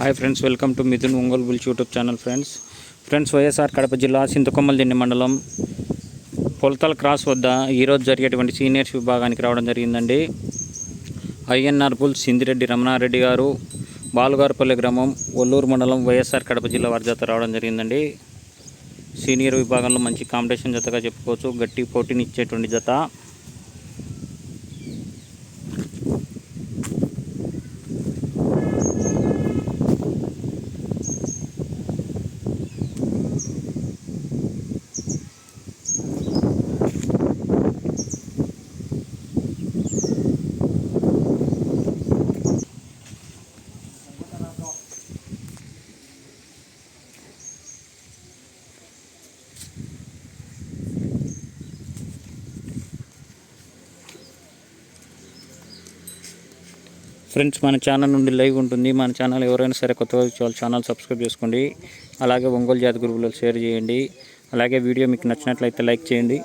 Hi friends welcome to Mithun Ongole bulls YouTube channel friends friends YSR Kadapa జిల్లా సింతకొమ్మలదిండి మండలం Polathala cross వద్ద ఈరోజు జరిగేటువంటి సీనియర్స్ విభాగానికి రావడం జరిగిందండి. ఐఎన్ఆర్ బుల్ సిందిరెడ్డి రమణారెడ్డి గారు బాలుగారుపల్లి గ్రామం ఒల్లూరు మండలం వైఎస్ఆర్ కడప జిల్లా వారి జత రావడం జరిగిందండి. సీనియర్ విభాగంలో మంచి కాంపిటీషన్ జతగా చెప్పుకోవచ్చు గట్టి పోటీని ఇచ్చేటువంటి జత. ఫ్రెండ్స్ మన ఛానల్ నుండి లైవ్ ఉంటుంది. మన ఛానల్ ఎవరైనా సరే కొత్తగా వాళ్ళ ఛానల్ సబ్స్క్రైబ్ చేసుకోండి. అలాగే ఒంగోలు జాతి గ్రూపులో షేర్ చేయండి. అలాగే వీడియో మీకు నచ్చినట్లయితే లైక్ చేయండి.